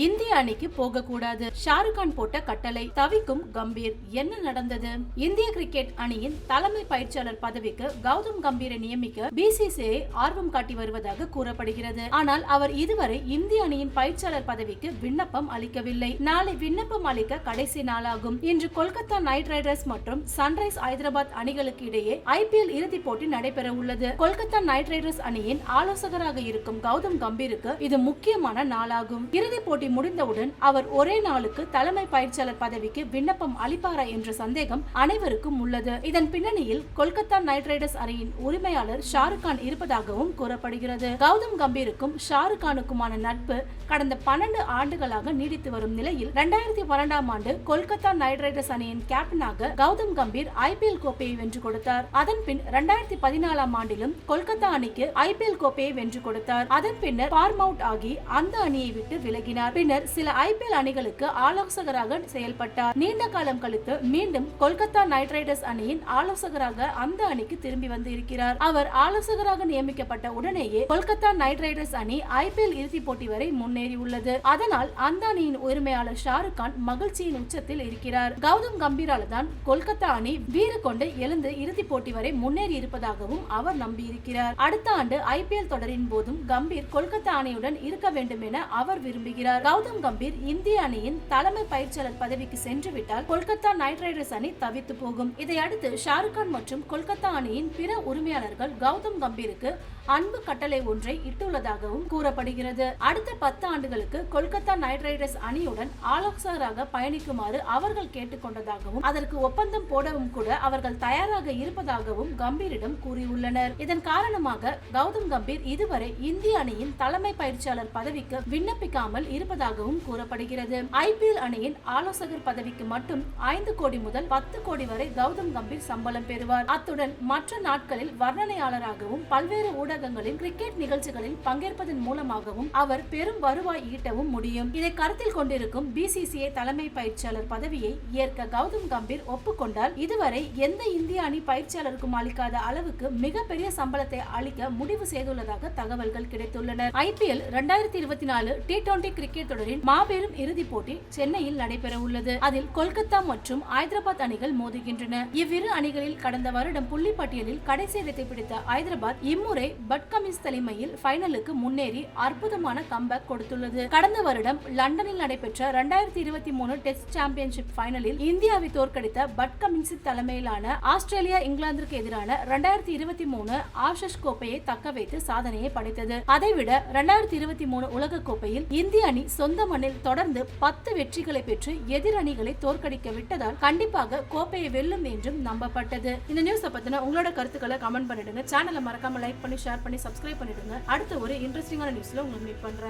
இந்திய அணிக்கு போக கூடாது ஷாருக் கான் போட்ட கட்டளை தவிக்கும் கம்பீர். என்ன நடந்தது? இந்திய கிரிக்கெட் அணியின் தலைமை பயிற்சியாளர் பதவிக்கு கௌதம் கம்பீரை நியமிக்க பிசிசிஐ ஆர்வம் காட்டி வருவதாக கூறப்படுகிறது. ஆனால் அவர் இதுவரை இந்திய அணியின் பயிற்சியாளர் பதவிக்கு விண்ணப்பம் அளிக்கவில்லை. நாளை விண்ணப்பம் அளிக்க கடைசி நாளாகும். இன்று கொல்கத்தா நைட் ரைடர்ஸ் மற்றும் சன்ரைஸ் ஹைதராபாத் அணிகளுக்கு இடையே ஐபிஎல் இறுதிப் போட்டி நடைபெற உள்ளது. கொல்கத்தா நைட் ரைடர்ஸ் அணியின் ஆலோசகராக இருக்கும் கௌதம் கம்பீருக்கு இது முக்கியமான நாளாகும். இறுதிப் போட்டி முடிந்தவுடன் அவர் ஒரே நாளுக்கு தலைமை பயிற்சியாளர் பதவிக்கு விண்ணப்பம் அளிப்பாரா என்ற சந்தேகம் அனைவருக்கும் உள்ளது. இதன் பின்னணியில் கொல்கத்தா நைட் ரைடர்ஸ் அணியின் உரிமையாளர் ஷாருக் கான் இருப்பதாகவும் கூறப்படுகிறது. கௌதம் கம்பீருக்கும் ஷாருக் கானுக்குமான நட்பு கடந்த பன்னெண்டு ஆண்டுகளாக நீடித்து வரும் நிலையில் இரண்டாயிரத்தி பன்னெண்டாம் ஆண்டு கொல்கத்தா நைட் ரைடர்ஸ் அணியின் கேப்டனாக கௌதம் கம்பீர் ஐபிஎல் கோப்பையை வென்று கொடுத்தார். அதன் பின் இரண்டாயிரத்தி பதினாலாம் ஆண்டிலும் கொல்கத்தா அணிக்கு ஐபிஎல் கோப்பையை வென்று கொடுத்தார். அதன் பின்னர் ஃபார்ம் அவுட் ஆகி அந்த அணியை விட்டு விலகினார். பின்னர் சில ஐபிஎல் அணிகளுக்கு ஆலோசகராக செயல்பட்டார். நீண்ட காலம் கழித்து மீண்டும் கொல்கத்தா நைட் ரைடர்ஸ் அணியின் ஆலோசகராக அந்த அணிக்கு திரும்பி வந்து இருக்கிறார் அவர் ஆலோசகராக நியமிக்கப்பட்ட உடனேயே கொல்கத்தா நைட் ரைடர்ஸ் அணி ஐபிஎல் இறுதிப் போட்டி வரை முன்னேறி உள்ளது அதனால் அந்த அணியின் உரிமையாளர் ஷாருக் கான் மகிழ்ச்சியின் உச்சத்தில் இருக்கிறார். கௌதம் கம்பீரால தான் கொல்கத்தா அணி வீறு கொண்டு எழுந்து இறுதிப் போட்டி வரை முன்னேறி இருப்பதாகவும் அவர் நம்பியிருக்கிறார். அடுத்த ஆண்டு ஐபிஎல் தொடரின் போதும் கம்பீர் கொல்கத்தா அணியுடன் இருக்க வேண்டும் என அவர் விரும்புகிறார். கௌதம் கம்பீர் இந்திய அணியின் தலைமை பயிற்சியாளர் பதவிக்கு சென்று விட்டால் கொல்கத்தா நைட் ரைடர்ஸ் அணி தவித்து போகும். இதையடுத்து ஷாருக் கான் மற்றும் கொல்கத்தா அணியின் பிற உரிமையாளர்கள் கௌதம் கம்பீருக்கு அன்பு கட்டளை ஒன்றை இட்டுள்ளதாகவும் கூறப்படுகிறது. அடுத்த பத்து ஆண்டுகளுக்கு கொல்கத்தா நைட் ரைடர்ஸ் அணியுடன் ஆலோசகராக பயணிக்குமாறு அவர்கள் கேட்டுக்கொண்டதாகவும் அதற்கு ஒப்பந்தம் போடவும் கூட அவர்கள் தயாராக இருப்பதாகவும் கம்பீரிடம் கூறியுள்ளனர். இதன் காரணமாக கௌதம் கம்பீர் இதுவரை இந்திய அணியின் தலைமை பயிற்சியாளர் பதவிக்கு விண்ணப்பிக்காமல் இருப்பதாகவும் கூறப்படுகிறது. ஐபிஎல் அணியின் ஆலோசகர் பதவிக்கு மட்டும் ஐந்து கோடி முதல் பத்து கோடி வரை கௌதம் கம்பீர் சம்பளம் பெறுவார். அத்துடன் மற்ற நாட்களில் வர்ணனையாளராகவும் பல்வேறு ஊடகங்களில் கிரிக்கெட் நிகழ்ச்சிகளில் பங்கேற்பதன் மூலமாகவும் அவர் பெரும் வருவாய் ஈட்டவும் முடியும். இதை கருத்தில் கொண்டிருக்கும் பிசிசிஐ தலைமை பயிற்சியாளர் பதவியை ஏற்க கௌதம் கம்பீர் ஒப்புக்கொண்டால் இதுவரை எந்த இந்திய அணி பயிற்சியாளருக்கும் அளிக்காத அளவுக்கு மிகப்பெரிய சம்பளத்தை அளிக்க முடிவு செய்துள்ளதாக தகவல்கள் கிடைத்துள்ளன. ஐபிஎல் இரண்டாயிரத்தி இருபத்தி நாலு டி டுவெண்டி கிரிக்கெட் தொடரின் மாபெரும் இறுதிப் போட்டி சென்னையில் நடைபெற உள்ளது அதில் கொல்கத்தா மற்றும் ஐதராபாத் அணிகள் மோதுகின்றன. இவ்விரு அணிகளில் கடந்த வருடம் புள்ளி பட்டியலில் கடைசி இடத்தை பிடித்த ஐதராபாத் இம்முறை பட்கமின்ஸ் தலைமையில் ஃபைனலுக்கு முன்னேறி அற்புதமான கம்பேக் கொடுத்துள்ளது. கடந்த வருடம் லண்டனில் நடைபெற்ற இரண்டாயிரத்தி இருபத்தி மூணு டெஸ்ட் சாம்பியன்ஷிப் ஃபைனலில் இந்தியாவை தோற்கடித்த பட்கமின்ஸ் தலைமையிலான ஆஸ்திரேலியா இங்கிலாந்திற்கு எதிரான இரண்டாயிரத்தி இருபத்தி மூணு ஆஷஸ் கோப்பையை தக்க வைத்து சாதனையை படைத்தது. அதைவிட இரண்டாயிரத்தி இருபத்தி மூணு உலக கோப்பையில் இந்திய அணி சொந்த மண்ணில் தொடர்ந்து பத்து வெற்றிகளை பெற்று எதிர் அணிகளை தோற்கடிக்க விட்டதால் கண்டிப்பாக கோப்பையை வெல்லும் என்றும் நம்பப்பட்டது. இந்த நியூஸை பத்தின உங்களோட கருத்துக்களை கமெண்ட் பண்ணிடுங்க. சேனலை மறக்காம லைக் பண்ணி ஷேர் பண்ணி சப்ஸ்கிரைப் பண்ணிடுங்க. அடுத்த ஒரு இன்ட்ரெஸ்டிங்கான நியூஸ்ல உங்களுக்கு மீட் பண்றேன்.